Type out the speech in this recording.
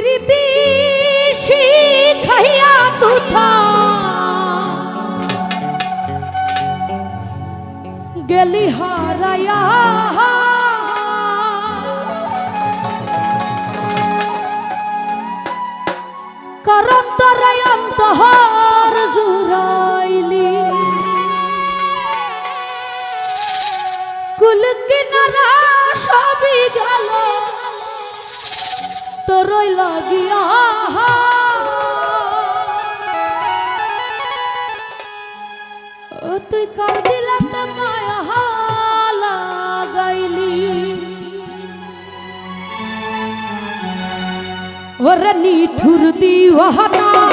প্রীতি শিখাইয়া কোথা গেলি হারায়া। করম তরাই অন্তহর তোরই লাগিয়া ও তুই কার দিলাতে মায়া লাগাইলি ওরে নিঠুর দিওয়ানা।